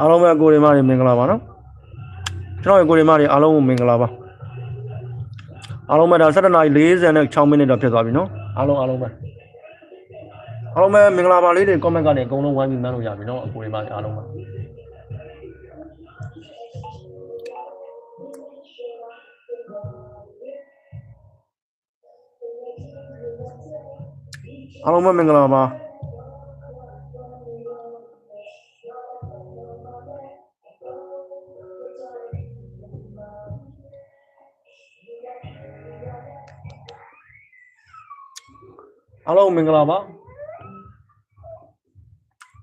အားလုံးပဲအကိုရီမတွေမင်္ဂလာပါနော်ကျွန်တော်ရဲ့ကိုရီမတွေအားလုံးကိုမင်္ဂလာပါအားလုံးပဲဒါ7နာရီ46မိနစ်တော့ဖြစ်သွားပြီနော်အားလုံးအားလုံးပဲအားလုံးပဲမင်္ဂလာပါလေးတွေ comment ကနေအကုန်လုံးဝိုင်းပြီးမှန်းလို့ရပြီနော်အကိုရီမတွေအားလုံးပဲအားလုံးပဲမင်္ဂလာပါ အားလုံးမင်္ဂလာပါ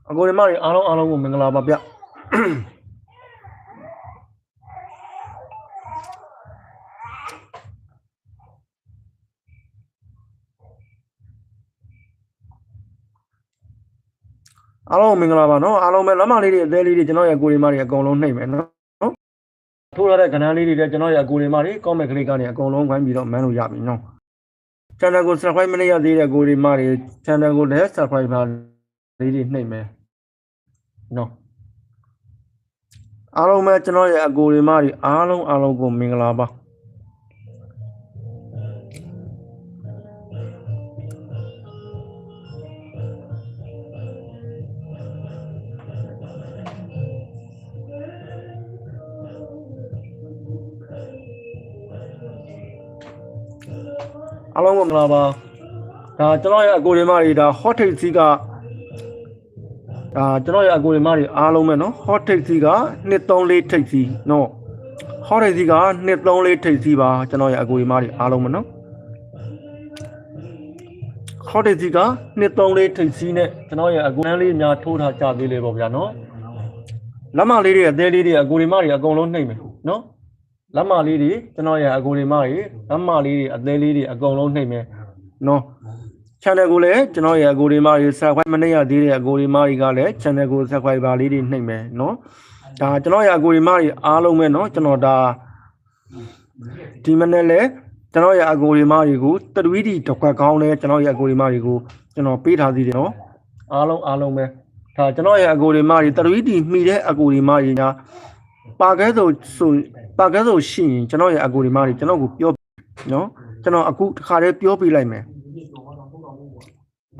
အကိုရီမတွေအားလုံးအားလုံးကိုမင်္ဂလာပါဗျအားလုံးမင်္ဂလာပါနော်အားလုံးပဲလမ်းမလေးတွေအသေးလေးတွေကျွန်တော်ရဲ့ကိုရီမတွေအကုန်လုံးနှိမ့်မယ်နော်နော်ထိုးရတဲ့ကဏ္ဍလေးတွေလည်းကျွန်တော်ရဲ့ကိုရီမတွေ comment ကလေးကနေအကုန်လုံးဝိုင်းပြီးတော့မန်းလို့ရပြီနော် channel ကို subscribe မလုပ်ရသေးတဲ့ကိုရီမတွေ channel ကိုလည်း subscribe ပါလေးတွေနှိမ့်မယ်နော်အားလုံးပဲကျွန်တော်ရဲ့အကိုရီမတွေအားလုံးအားလုံးကိုမင်္ဂလာပါ အားလုံးကိုမင်္ဂလာပါဒါကျွန်တော်ရဲ့အကိုရီမတွေဒါ hot take စီးကဒါကျွန်တော်ရဲ့အကိုရီမတွေအားလုံးပဲနော် hot take စီးက234ထိပ်စီးနော် hot take စီးက234ထိပ်စီးပါကျွန်တော်ရဲ့အကိုရီမတွေအားလုံးပဲနော် hot take စီးက234ထိပ်စီးနဲ့ကျွန်တော်ရဲ့အကိုရန်လေးများထိုးထားကြသေးလေပေါ့ဗျာနော်လက်မလေးတွေအသေးလေးတွေအကိုရီမတွေအကုန်လုံးနှိမ့်မယ်နော် လက်မလေးတွေကျွန်တော်ရဲ့အကိုတွေမကြီးလက်မလေးတွေအသေးလေးတွေအကုန်လုံးနှိမ့်မယ်နော် channel ကိုလည်းကျွန်တော်ရဲ့အကိုတွေမကြီး subscribe မနှိမ့်ရသေးတဲ့အကိုတွေမကြီးကလည်း channel ကို subscribe ပါလေးတွေနှိမ့်မယ်နော်ဒါကျွန်တော်ရဲ့အကိုတွေမကြီးအားလုံးပဲနော်ကျွန်တော်ဒါဒီမနေ့လဲကျွန်တော်ရဲ့အကိုတွေမကြီးကိုတတွီးဒီတစ်ခွက်ကောင်းလဲကျွန်တော်ရဲ့အကိုတွေမကြီးကိုကျွန်တော်ပေးထားသေးတယ်နော်အားလုံးအားလုံးပဲဒါကျွန်တော်ရဲ့အကိုတွေမကြီးတတွီးဒီမှီတဲ့အကိုတွေမကြီးညာပါခဲ့ဆိုဆို ပါကန်းစုံရှိရင်ကျွန်တော်ရဲ့အကူဒီမားတွေကျွန်တော်ကိုပြောနော်ကျွန်တော်အခုတစ်ခါတည်းပြောပြလိုက်မယ်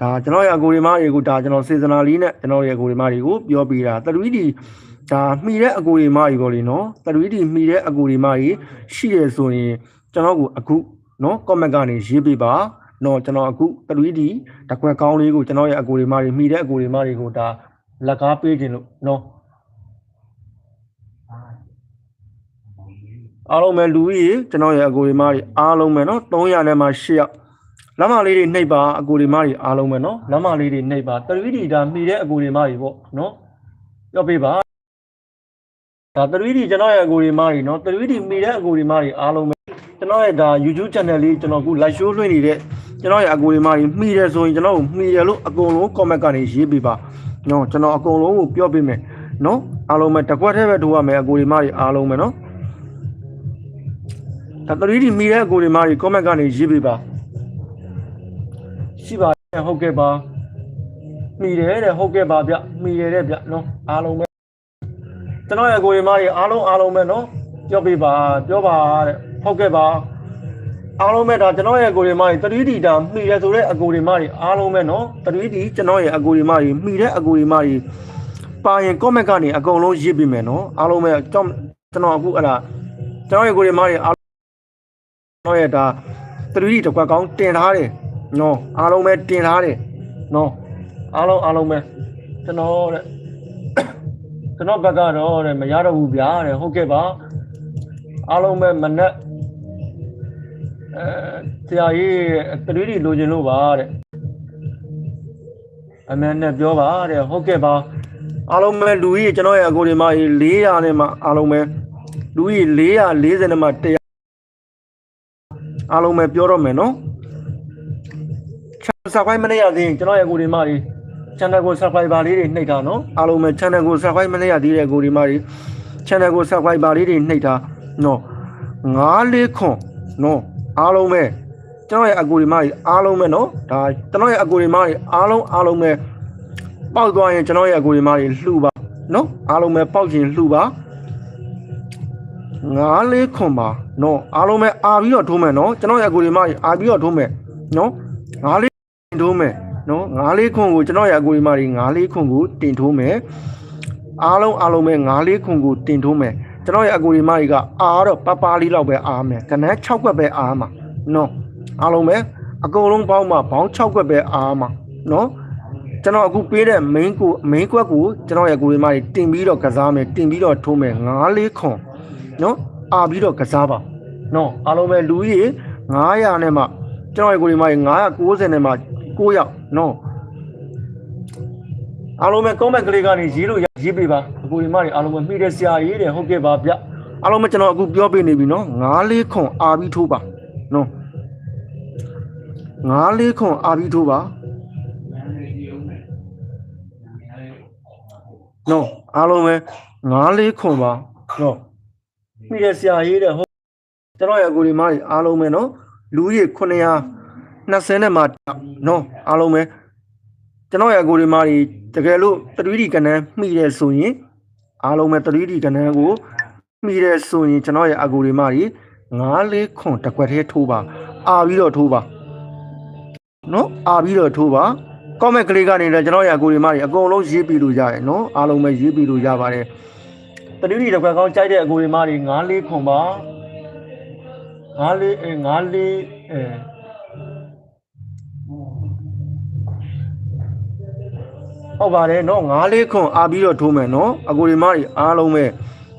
ဒါကျွန်တော်ရဲ့အကူဒီမားတွေကိုဒါကျွန်တော်စေစနာလီနဲ့ကျွန်တော်ရဲ့အကူဒီမားတွေကိုပြောပြတာတရီဒီဒါမှီတဲ့အကူဒီမားတွေပေါ့လေနော်တရီဒီမှီတဲ့အကူဒီမားတွေရှိရဆိုရင်ကျွန်တော်ကိုအခုနော် comment ကနေရေးပေးပါနော်ကျွန်တော်အခုတရီဒီတကွက်ကောင်းလေးကိုကျွန်တော်ရဲ့အကူဒီမားတွေမှီတဲ့အကူဒီမားတွေကိုဒါလက်ကားပေးခြင်းလို့နော် အားလုံးပဲလူကြီးကျွန်တော်ရဲ့အကိုဒီမားတွေအားလုံးပဲနော်300နဲ့မှ800လမ်းမလေးတွေနှိပ်ပါအကိုဒီမားတွေအားလုံးပဲနော်လမ်းမလေးတွေနှိပ်ပါတရီဒီတာမှီတဲ့အကိုဒီမားတွေပေါ့နော်ပြောပြပါဒါတရီဒီကျွန်တော်ရဲ့အကိုဒီမားတွေနော်တရီဒီမှီတဲ့အကိုဒီမားတွေအားလုံးပဲကျွန်တော်ရဲ့ဒါ YouTube channel လေးကျွန်တော်အခု live show လွှင့်နေတဲ့ကျွန်တော်ရဲ့အကူတွေမှမှီတယ်ဆိုရင်ကျွန်တော်ကိုမှီတယ်လို့အကုန်လုံး comment ကနေရေးပေးပါနော်ကျွန်တော်အကုန်လုံးကိုပြောပေးမယ်နော်အားလုံးပဲတကွက်တည်းပဲတို့ရမယ်အကူတွေမှအားလုံးပဲနော် ဒါတရွီဒီမှီတဲ့အကူတွေမတွေ comment ကနေရေးပေးပါရှိပါတယ်ဟုတ်ကဲ့ပါမိတယ်တဲ့ဟုတ်ကဲ့ပါဗျမိတယ်တဲ့ဗျနော်အားလုံးပဲကျွန်တော်ရဲ့ကိုရီမတွေအားလုံးအားလုံးပဲနော်ပြောပြပါပြောပါတဲ့ဟုတ်ကဲ့ပါအားလုံးပဲဒါကျွန်တော်ရဲ့ကိုရီမတွေ 3D တာမိတယ်ဆိုတဲ့အကိုရီမတွေအားလုံးပဲနော် 3D ကျွန်တော်ရဲ့အကိုရီမတွေမိတဲ့အကိုရီမတွေပါရင် comment ကနေအကုန်လုံးရေးပေးမယ်နော်အားလုံးပဲကျွန်ကျွန်တော်အခုအဲ့ဒါကျွန်တော်ရဲ့ကိုရီမတွေအားလုံးကျွန် တော်ရဲ့ဒါ 3D တစ်ခွက်ကောင်းတင်ထားတယ်နော်အားလုံးပဲတင်ထားတယ်နော်အားလုံးအားလုံးပဲကျွန်တော်တဲ့ကျွန်တော်ဘက်ကတော့တဲ့မရတော့ဘူးဗျာတဲ့ဟုတ်ကဲ့ပါအားလုံးပဲမနက်အဲဆရာကြီးတရွေးတွေလိုချင်လို့ပါတဲ့အမှန်နဲ့ပြောပါတဲ့ဟုတ်ကဲ့ပါအားလုံးပဲလူကြီးကျွန်တော်ရဲ့အကိုဒီမှာ400နဲ့မှအားလုံးပဲလူကြီး440နဲ့မှ100 အားလုံးပဲပြောတော့မယ်နော် subscribe မလုပ်ရသေးရင်ကျွန်တော်ရဲ့ကိုဒီမတွေ channel ကို subscriber လေးတွေနှိပ်တာနော်အားလုံးပဲ channel ကို subscribe မလုပ်ရသေးတဲ့ကိုဒီမတွေ channel ကို subscriber လေးတွေနှိပ်တာနော်9လေးခွန်နော်အားလုံးပဲကျွန်တော်ရဲ့အကူဒီမတွေအားလုံးပဲနော်ဒါကျွန်တော်ရဲ့အကူဒီမတွေအားလုံးအားလုံးပဲပောက်သွားရင်ကျွန်တော်ရဲ့အကူဒီမတွေလှူပါနော်အားလုံးပဲပေါက်ရင်လှူပါ ငါးလေးခွန်ပါနော်အားလုံးပဲအာပြီးတော့ထိုးမယ်နော်ကျွန်တော်ရဲ့အကူဒီမကြီးအာပြီးတော့ထိုးမယ်နော်ငါးလေးထိုးမယ်နော်ငါးလေးခွန်ကိုကျွန်တော်ရဲ့အကူဒီမကြီးငါးလေးခွန်ကိုတင်ထိုးမယ်အားလုံးအားလုံးပဲငါးလေးခွန်ကိုတင်ထိုးမယ်ကျွန်တော်ရဲ့အကူဒီမကြီးကအာတော့ပပလေးလောက်ပဲအားမယ်ကနန်း6ကွက်ပဲအားမှာနော်အားလုံးပဲအကုန်လုံးပေါင်းမှာဘောင်း6ကွက်ပဲအားမှာနော်ကျွန်တော်အခုပေးတဲ့ main ကို main ကွက်ကိုကျွန်တော်ရဲ့ကိုရီမတွေတင်ပြီးတော့ကစားမယ်တင်ပြီးတော့ထိုးမယ်9လေးခွန် နော်အာပြီးတော့ကစားပါနော်အားလုံးပဲလူကြီး900နဲ့မှကျွန်တော်ရဲ့ကိုရီမတွေ990နဲ့မှ9ယောက်နော်အားလုံးပဲ comment ကလေးကနေရေးလို့ရရေးပေးပါအကိုရီမတွေအားလုံးပဲမိတဲ့ဆရာရေးတယ်ဟုတ်ကဲ့ပါဗျအားလုံးပဲကျွန်တော်အခုပြောပေးနေပြီနော်9လေးခွန်အာပြီးထိုးပါနော်9လေးခွန်အာပြီးထိုးပါနော်အားလုံးပဲငါးလေးခွန်ပါနော် မိရဆရာရေးတဲ့ဟုတ်ကျွန်တော်ရဲ့အကူဒီမားကြီးအားလုံးပဲနော်လူကြီး920နဲ့မှနော်အားလုံးပဲကျွန်တော်ရဲ့အကူဒီမားကြီးတကယ်လို့ 3D ကနန်းမိတယ်ဆိုရင်အားလုံးပဲ 3D ကနန်းကိုမိတယ်ဆိုရင်ကျွန်တော်ရဲ့အကူဒီမားကြီးငါးလေးခွန်တစ်ခွက်သေးထိုးပါအာပြီးတော့ထိုးပါနော်အာပြီးတော့ထိုးပါ comment ကလေးကနေလည်းကျွန်တော်ရအကူဒီမတွေအကုန်လုံးရေးပြီးလို့ရတယ်နော်အားလုံးပဲရေးပြီးလို့ရပါတယ် တတိယတစ်ခွက်ကောင်းကြိုက်တဲ့အကူဒီမတွေ9လေးခွန်ပါ9လေးအဲ9လေးအဲဟုတ်ပါတယ်နော်9လေးခွန်အာပြီးတော့ထိုးမယ်နော်အကူဒီမတွေအားလုံးပဲ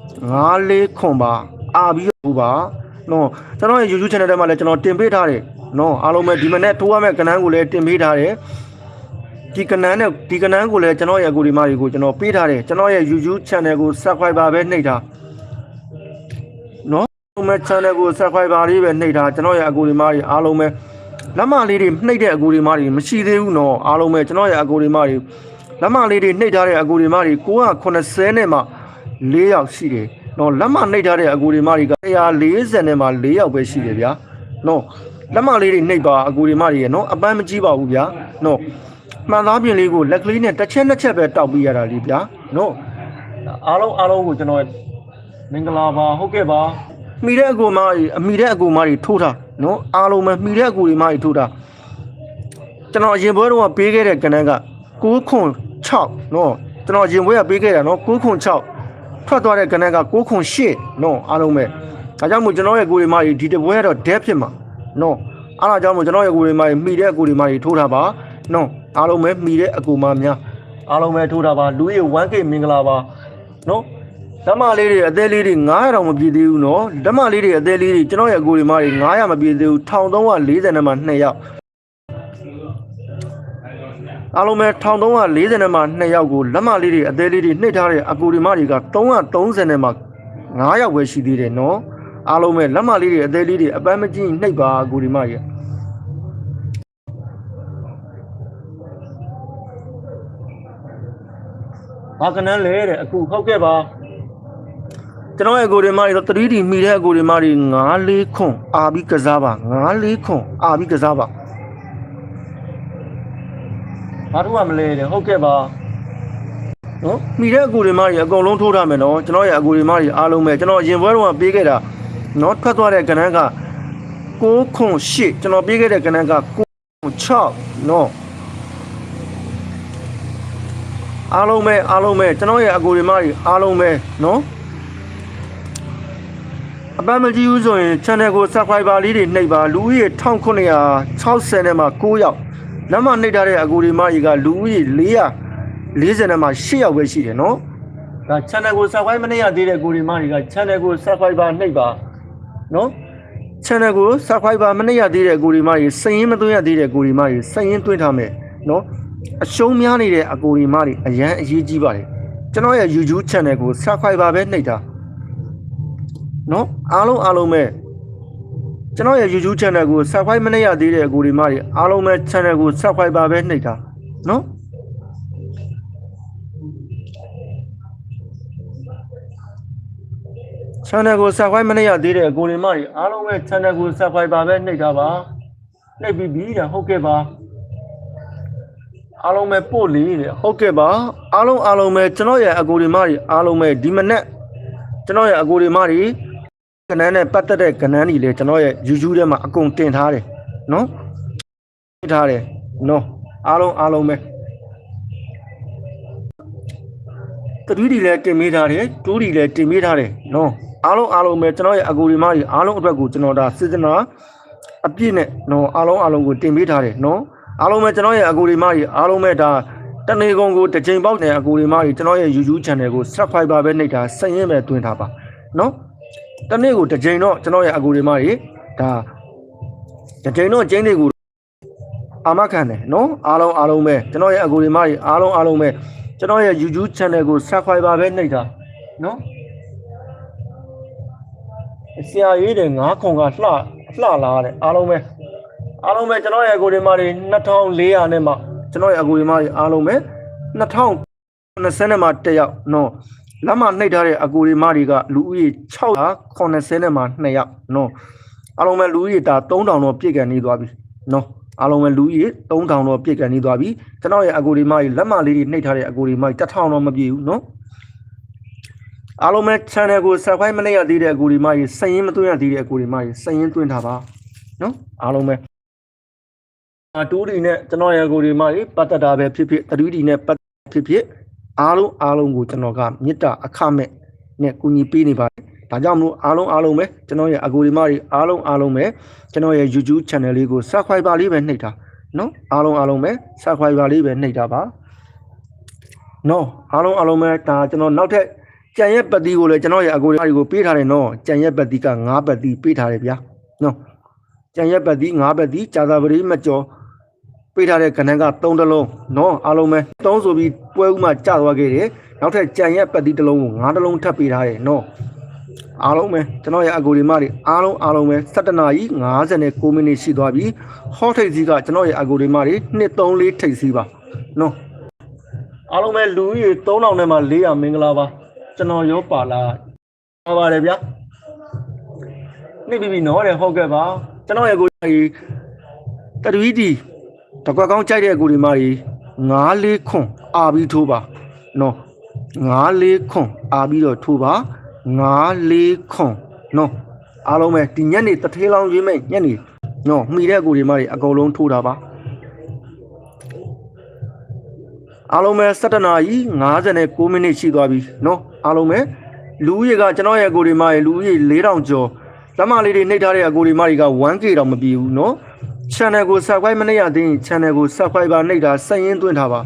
9လေးခွန်ပါအာပြီးတော့ထိုးပါနော်ကျွန်တော်ရဲ့ YouTube channel ထဲမှာလည်းကျွန်တော်တင်ပေးထားတယ်နော်အားလုံးပဲဒီမနေ့ထိုးရမယ့်ကဏ္ဍကိုလည်းတင်ပေးထားတယ် ဒီကနန်းနဲ့ဒီကနန်းကိုလည်းကျွန်တော်ရဲ့အကူဒီမတွေကိုကျွန်တော်ပေးထားတယ်ကျွန်တော်ရဲ့ YouTube channel ကို subscribe ပဲနှိပ်တာနော်ကျွန်တော် channel ကို subscribe လေးပဲနှိပ်တာကျွန်တော်ရဲ့အကူဒီမတွေအားလုံးပဲလက်မလေးတွေနှိပ်တဲ့အကူဒီမတွေမရှိသေးဘူးနော်အားလုံးပဲကျွန်တော်ရဲ့အကူဒီမတွေလက်မလေးတွေနှိပ်ထားတဲ့အကူဒီမတွေ990နဲ့မှ4ယောက်ရှိတယ်နော်လက်မနှိပ်ထားတဲ့အကူဒီမတွေက140နဲ့မှ4ယောက်ပဲရှိတယ်ဗျာနော်လက်မလေးတွေနှိပ်ပါအကူဒီမတွေရဲ့နော်အပန်းမကြီးပါဘူးဗျာနော် မှန်သားပြင်လေးကိုလက်ကလေးနဲ့တစ်ချက်နှစ်ချက်ပဲတောက်ပြီးရတာလीဗျာနော်အားလုံးအားလုံးကိုကျွန်တော်မင်္ဂလာပါဟုတ်ကဲ့ပါမိတဲ့အကူမကြီးအမိတဲ့အကူမကြီးထိုးတာနော်အားလုံးပဲမိတဲ့အကူတွေမကြီးထိုးတာကျွန်တော်အရင်ဘွဲတော့ကပေးခဲ့တဲ့ကဏ္ဍက9ခွန်6နော်ကျွန်တော်အရင်ဘွဲကပေးခဲ့တာနော်9ခွန်6ထွက်သွားတဲ့ကဏ္ဍက9ခွန်8နော်အားလုံးပဲဒါကြောင့်မို့ကျွန်တော်ရဲ့ကိုတွေမကြီးဒီတပွဲကတော့ dead ဖြစ်မှာနော်အားဒါကြောင့်မို့ကျွန်တော်ရဲ့ကိုတွေမကြီးမိတဲ့အကူတွေမကြီးထိုးတာပါနော် အားလုံးပဲမိတဲ့အကူမများအားလုံးပဲထိုးတာပါလူကြီး 1K မင်္ဂလာပါနော်ဓမ္မလေးတွေအသေးလေးတွေ900တောင်မပြည့်သေးဘူးနော်ဓမ္မလေးတွေအသေးလေးတွေကျွန်တော်ရဲ့အကူတွေမတွေ900မပြည့်သေးဘူး1340နဲ့မှ2ယောက်အားလုံးပဲ1340နဲ့မှ2ယောက်ကိုလက်မလေးတွေအသေးလေးတွေနှိပ်ထားတဲ့အကူတွေမတွေက330နဲ့မှ9ယောက်ပဲရှိသေးတယ်နော်အားလုံးပဲလက်မလေးတွေအသေးလေးတွေအပန်းမကြည့်နှိပ်ပါအကူတွေမကြီး ဘာကနန်းလဲတဲ့အခုဟုတ်ကဲ့ပါကျွန်တော်ရဲ့အကိုတွေမတွေတော့ 3D မိတဲ့အကိုတွေမတွေ9လေးခွန်အာပြီးကစားပါ9လေးခွန်အာပြီးကစားပါဘာတို့ကမလဲတဲ့ဟုတ်ကဲ့ပါနော်မိတဲ့အကိုတွေမတွေအကုန်လုံးထိုးထားမယ်နော်ကျွန်တော်ရဲ့အကိုတွေမတွေအားလုံးပဲကျွန်တော်ရင်ပွဲတော့ပေးခဲ့တာနော်ထွက်သွားတဲ့ကနန်းက6ခွန်8ကျွန်တော်ပေးခဲ့တဲ့ကနန်းက9ခွန်6နော် အားလုံးပဲအားလုံးပဲကျွန်တော်ရဲ့အကူတွေမတွေအားလုံးပဲနော်အပန်းမကြည့်ဘူးဆိုရင် channel ကို subscriber လေးတွေနှိပ်ပါလူဦးရေ1960နဲ့မှ9ယောက်လက်မနှိပ်ထားတဲ့အကူတွေမကြီးကလူဦးရေ440နဲ့မှ8ယောက်ပဲရှိတယ်နော်ဒါ channel ကို subscribe မနှိပ်ရသေးတဲ့အကူတွေမတွေက channel ကို subscriber နှိပ်ပါနော် channel ကို subscriber မနှိပ်ရသေးတဲ့အကူတွေမကြီးစရင်မသွင်းရသေးတဲ့အကူတွေမကြီးစရင်သွင်းထားမယ်နော် အရှုံးများနေတဲ့အကိုရီမတွေအရန်အရေးကြီးပါတယ်ကျွန်တော်ရဲ့ YouTube channel ကို subscriber ပဲနှိပ်တာနော်အားလုံးအားလုံးပဲကျွန်တော်ရဲ့ YouTube channel ကို subscribe မနှိပ်ရသေးတဲ့အကိုရီမတွေအားလုံးပဲ channel ကို subscriber ပဲနှိပ်တာနော်ချန်နယ်ကို subscribe မနှိပ်ရသေးတဲ့အကိုရီမတွေအားလုံးပဲ channel ကို subscribe ပဲနှိပ်တာပါနှိပ်ပြီးပြီဒါဟုတ်ကဲ့ပါ အားလုံးပဲပို့လေတဲ့ဟုတ်ကဲ့ပါအားလုံးအားလုံးပဲကျွန်တော်ရဲ့အကူဒီမတွေအားလုံးပဲဒီမနေ့ကျွန်တော်ရဲ့အကူဒီမတွေကနန်းနဲ့ပတ်သက်တဲ့ကနန်းတွေလေကျွန်တော်ရဲ့ YouTube ထဲမှာအကုန်တင်ထားတယ်နော်တင်ထားတယ်နော်အားလုံးအားလုံးပဲတတိတွေလည်းတင်ပေးထားတယ်တူးတွေလည်းတင်ပေးထားတယ်နော်အားလုံးအားလုံးပဲကျွန်တော်ရဲ့အကူဒီမတွေအားလုံးအတွက်ကိုကျွန်တော်ဒါစေတနာအပြည့်နဲ့နော်အားလုံးအားလုံးကိုတင်ပေးထားတယ်နော် အားလုံးပဲကျွန်တော်ရဲ့အကူဒီမကြီးအားလုံးပဲဒါတနေကုန်ကိုတစ်ချိန်ပေါက်နေအကူဒီမကြီးကျွန်တော်ရဲ့ YouTube channel ကို subscribe ပဲနှိပ်တာစရင်ပဲတွင်ထားပါနော်တနေ့ကိုတစ်ချိန်တော့ကျွန်တော်ရဲ့အကူဒီမကြီးဒါတစ်ချိန်တော့ကျင်းတွေကိုအာမခံတယ်နော်အားလုံးအားလုံးပဲကျွန်တော်ရဲ့အကူဒီမကြီးအားလုံးအားလုံးပဲကျွန်တော်ရဲ့ YouTube channel ကို subscribe ပဲနှိပ်တာနော်ဆရာရေးတယ်ငါးခုံကလှလှလာတဲ့အားလုံးပဲ အားလုံးပဲကျွန်တော်ရဲ့အကူဒီမာတွေ2400နဲ့မှကျွန်တော်ရဲ့အကူဒီမာတွေအားလုံးပဲ2020နဲ့မှတက်ရောက်နော်လက်မနှိပ်ထားတဲ့အကူဒီမာတွေကလူဦးရေ680နဲ့မှ2ယောက်နော်အားလုံးပဲလူဦးရေဒါ3000တော့ပြည့်ကန်နေသွားပြီနော်အားလုံးပဲလူဦးရေ3000တော့ပြည့်ကန်နေသွားပြီကျွန်တော်ရဲ့အကူဒီမာတွေလက်မလေးတွေနှိပ်ထားတဲ့အကူဒီမာတွေ1000တော့မပြည့်ဘူးနော်အားလုံးပဲ channel ကို subscribe မလုပ်ရသေးတဲ့အကူဒီမာတွေစရင်မသွင်းရသေးတဲ့အကူဒီမာတွေစရင်သွင်းထားပါနော်အားလုံးပဲ အတူဒီနဲ့ကျွန်တော်ရဲ့ကိုဒီမကြီးပတ်သက်တာပဲဖြစ်ဖြစ်အတူဒီနဲ့ပတ်ဖြစ်ဖြစ်အားလုံးအားလုံးကိုကျွန်တော်ကမေတ္တာအခမဲ့နဲ့ကူညီပေးနေပါတယ်ဒါကြောင့်မလို့အားလုံးအားလုံးပဲကျွန်တော်ရဲ့အကူဒီမကြီးအားလုံးအားလုံးပဲကျွန်တော်ရဲ့ YouTube channel လေးကို subscribe လေးပဲနှိပ်တာနော်အားလုံးအားလုံးပဲ subscribe လေးပဲနှိပ်တာပါနော်အားလုံးအားလုံးပဲဒါကျွန်တော်နောက်ထပ်ကြံရက်ပတ်တီကိုလည်းကျွန်တော်ရဲ့အကူဒီမကြီးကိုပေးထားတယ်နော်ကြံရက်ပတ်တီက9ပတ်တီပေးထားတယ်ဗျာနော်ကြံရက်ပတ်တီ9ပတ်တီကြာသာပရိမကျော် ပေးထားတဲ့ကဏ္ဍက3တလုံးနော်အားလုံးပဲ3ဆိုပြီးပွဲဥမှာကြာသွားခဲ့တယ်နောက်ထပ်ကြံရက်ပတ်တိတစ်လုံးကို5တလုံးထပ်ပေးထားတယ်နော်အားလုံးပဲကျွန်တော်ရဲ့အကူဒီမတွေအားလုံးအားလုံးပဲ17နာရီ59မိနစ်ရှိသွားပြီဟောထိတ်စီကကျွန်တော်ရဲ့အကူဒီမတွေ234ထိတ်စီပါနော်အားလုံးပဲလူကြီး3000နဲ့မှ400မင်္ဂလာပါကျွန်တော်ရောပါလာပါပါတယ်ဗျာနေပြီပြီနော်တဲ့ဟုတ်ကဲ့ပါကျွန်တော်ရဲ့ကိုကြီးတတူကြီးဒီ တကွက်ကောင်းကြိုက်တဲ့ကိုဒီမကြီး9လေးခွန်အာပြီးထိုးပါနော်9လေးခွန်အာပြီးတော့ထိုးပါ9လေးခွန်နော်အားလုံးပဲဒီညနေတထေးလောင်းရေးမဲ့ညနေနော်မှီတဲ့ကိုဒီမကြီးအကုန်လုံးထိုးတာပါအားလုံးပဲ17နာရီ59မိနစ်ရှိသွားပြီเนาะအားလုံးပဲလူဦးရေကကျွန်တော်ရဲ့အကိုဒီမရဲ့လူဦးရေ4000ကျော်လက်မလေးတွေနှိပ်ထားတဲ့အကိုဒီမတွေက 1K တော့မပြေဘူးเนาะ channel ကို subscribe မနှိပ်ရသေးရင် channel ကို subscribe နှိပ်တာစက်ရင်းသွင်းထားပါ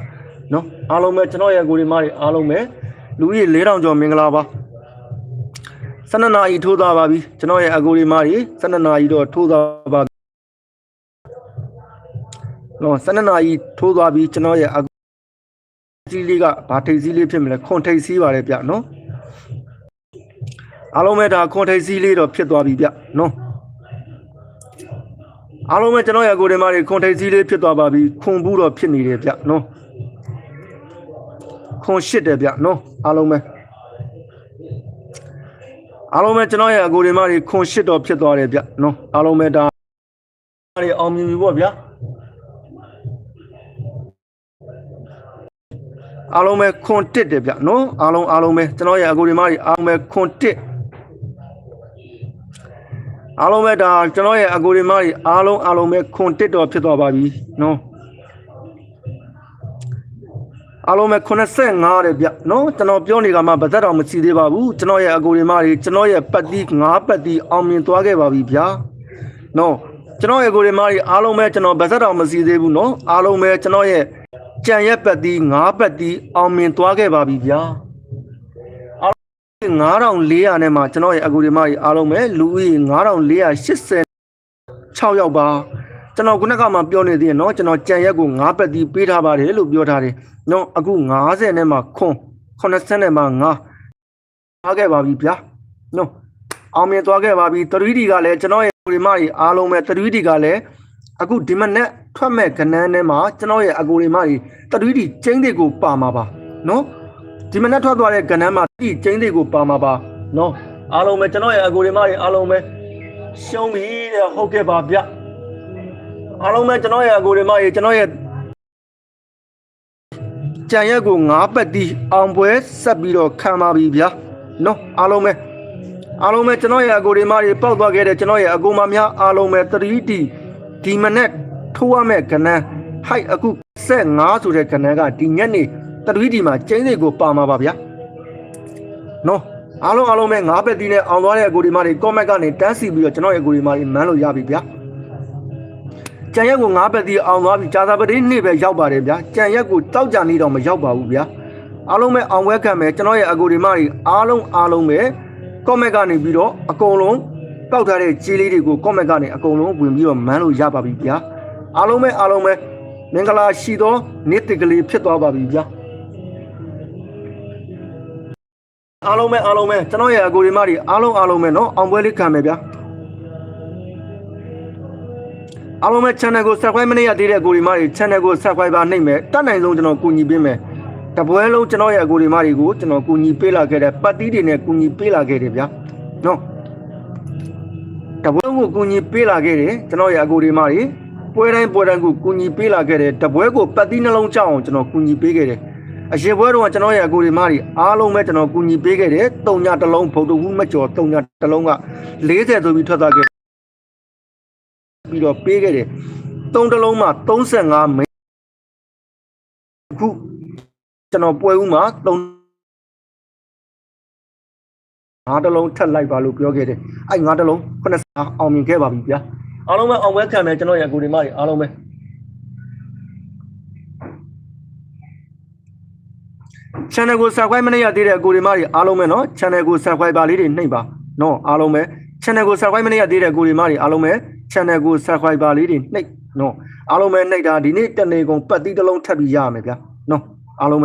နော်အားလုံးပဲကျွန်တော်ရဲ့ကိုရီမားတွေအားလုံးပဲလူကြီး4000ကျော်မင်္ဂလာပါ12နာရီထိုးသားပါပြီကျွန်တော်ရဲ့အကိုရီမားတွေ12နာရီတော့ထိုးသားပါပြီနော်12နာရီထိုးသွားပြီကျွန်တော်ရဲ့အစီးလေးကဗာထိတ်စီးလေးဖြစ်မလဲခွန်ထိတ်စီးပါတယ်ဗျနော်အားလုံးပဲဒါခွန်ထိတ်စီးလေးတော့ဖြစ်သွားပြီဗျနော် အားလုံးပဲကျွန်တော်ရဲ့ကိုယ်တွေမှာခွန်ထိတ်စည်းလေးဖြစ်သွားပါပြီခွန်ဘူးတော့ဖြစ်နေတယ်ဗျနော်ခွန်ရှစ်တယ်ဗျနော်အားလုံးပဲအားလုံးပဲကျွန်တော်ရဲ့အကိုတွေမှာခွန်ရှစ်တော့ဖြစ်သွားတယ်ဗျနော်အားလုံးပဲဒါတွေအောင်မြင်ပြီပေါ့ဗျာအားလုံးပဲခွန်တစ်တယ်ဗျနော်အားလုံးအားလုံးပဲကျွန်တော်ရဲ့အကူဒီမကြီးအားလုံးပဲခွန်တစ် အားလုံးပဲဒါကျွန်တော်ရဲ့အကူဒီမကြီးအားလုံးအားလုံးပဲခွန်တစ်တော့ဖြစ်သွားပါပြီနော်အားလုံးပဲ85တဲ့ဗျနော်ကျွန်တော်ပြောနေကမှဗသက်တော်မစီသေးပါဘူးကျွန်တော်ရဲ့အကူဒီမကြီးကျွန်တော်ရဲ့ပတ်တိ9ပတ်တိအောင်မြင်သွားခဲ့ပါပြီဗျာနော်ကျွန်တော်ရဲ့ကိုရီမားကြီးအားလုံးပဲကျွန်တော်ဗသက်တော်မစီသေးဘူးနော်အားလုံးပဲကျွန်တော်ရဲ့ကြံရက်ပတ်တီ9ပတ်တီအောင်မြင်သွားခဲ့ပါပြီဗျာအားလုံး 9400နဲ့မှကျွန်တော်ရဲ့အကူဒီမကြီးအားလုံးပဲလူဦးရေ9486ယောက်ပါကျွန်တော်ခုနကမှပြောနေသေးတယ်เนาะကျွန်တော်ကြံရက်ကို9ပတ်တီပေးထားပါတယ်လို့ပြောထားတယ်เนาะအခု90နဲ့မှခွန်80နဲ့မှ9ထားခဲ့ပါပြီဗျာเนาะအောင်မြင်သွားခဲ့ပါပြီ3D ကလည်းကျွန်တော်ရဲ့အကူဒီမကြီးအားလုံးပဲ3D ကလည်းအခုဒီမနေ့ထွက်မဲ့ကနန်းထဲမှာကျွန်တော်ရဲ့အကူဒီမကြီးတတူးဒီကျင်းတွေကိုပါမှာပါနော် ဒီမနေ့ထွက်သွားတဲ့ကနန်းမှာဒီကျင်းတွေကိုပါမှာပါနော်အားလုံးပဲကျွန်တော်ရဲ့အကူဒီမကြီးအားလုံးပဲရှုံးပြီတဲ့ဟုတ်ကဲ့ပါဗျအားလုံးပဲကျွန်တော်ရဲ့အကူဒီမကြီးကျွန်တော်ရဲ့ကြံရက်ကို၅ပတ်တီအောင်ပွဲဆက်ပြီးတော့ခံပါပြီဗျာနော်အားလုံးပဲအားလုံးပဲကျွန်တော်ရဲ့အကိုဒီမတွေပောက်သွားခဲ့တဲ့ကျွန်တော်ရဲ့အကိုမများအားလုံးပဲ 3D ဒီမနဲ့ထိုးရမဲ့ကဏ္ဍဟိုက်အခုဆက်5ဆိုတဲ့ကဏ္ဍကဒီည က်နေ 3D မှာကျင်းစိတ်ကိုပါမှာပါဗျာနော်အားလုံးအားလုံးပဲ၅ပတ်တီနဲ့အောင်သွားတဲ့အကိုဒီမတွေ comment ကနေတန်းစီပြီးတော့ကျွန်တော်ရဲ့အကိုဒီမတွေမန်းလို့ရပြီဗျာကြံရက်ကို၅ပတ်တီအောင်သွားပြီဂျာသာပတိနေ့ပဲရောက်ပါတယ်ဗျာကြံရက်ကိုတောက်ကြနေတော့မရောက်ပါဘူးဗျာအားလုံးပဲအောင်ဝဲခံမယ်ကျွန်တော်ရဲ့အကူဒီမတွေအားလုံးအားလုံးပဲ comment ကနေပြီးတော့အကုန်လုံးပောက်ထားတဲ့ကြီးလေးတွေကို comment ကနေအကုန်လုံးဝင်ပြီးတော့မန်းလို့ရပါပြီဗျာအားလုံးပဲအားလုံးပဲမင်္ဂလာရှိသောနေ့တစ်ကလေးဖြစ်သွားပါပြီဗျာ အားလုံးပဲအားလုံးပဲကျွန်တော်ရဲ့အကိုဒီမတွေအားလုံးအားလုံးပဲနော်အောင်ပွဲလေးခံမယ်ဗျာအားလုံးပဲ channel ကို subscribe မနေရသေးတဲ့အကိုဒီမတွေ channel ကို subscribe ပါနှိပ်မယ်တတ်နိုင်ဆုံးကျွန်တော်ကူညီပေးမယ်တပွဲလုံးကျွန်တော်ရဲ့အကိုဒီမတွေကိုကျွန်တော်ကူညီပေးလာခဲ့တဲ့ပတ်တီးတွေနဲ့ကူညီပေးလာခဲ့တယ်ဗျာနော်တပွဲကိုကူညီပေးလာခဲ့တယ်ကျွန်တော်ရဲ့အကိုဒီမတွေပွဲတိုင်းပွဲတိုင်းကိုကူညီပေးလာခဲ့တယ်တပွဲကိုပတ်တီးနှလုံးကြောက်အောင်ကျွန်တော်ကူညီပေးခဲ့တယ် အရှင်ပွဲတော့ကျွန်တော်ရဲ့အကိုဒီမတွေအားလုံးပဲကျွန်တော်ကူညီပေးခဲ့တယ်တုံညာတစ်လုံးဖုတ်တူမကျော်တုံညာတစ်လုံးက40ဆိုပြီးထွက်သွားခဲ့ပြီးတော့ပေးခဲ့တယ်။သုံးတစ်လုံးမှာ35မိနစ်အခုကျွန်တော်ပွဲဦးမှာ3ငါးတစ်လုံးထပ်လိုက်ပါလို့ပြောခဲ့တယ်။အဲ့ငါးတစ်လုံး90အောင်မြင်ခဲ့ပါပြီဗျာ။အားလုံးပဲအောင်ပွဲခံမယ်ကျွန်တော်ရဲ့အကူဒီမတွေအားလုံးပဲ channel ကို subscribe မနေရသေးတဲ့အကိုတွေမတွေအားလုံးပဲနော် channel ကို subscribe ပါလေးတွေနှိပ်ပါနော်အားလုံးပဲ channel ကို subscribe မနေရသေးတဲ့အကိုတွေမတွေအားလုံးပဲ channel ကို subscribe ပါလေးတွေနှိပ်နော်အားလုံးပဲနှိပ်တာဒီနေ့တနေကုန်ပတ်တိတစ်လုံးထပ်ပြီးရရမယ်ဗျာနော်အားလုံး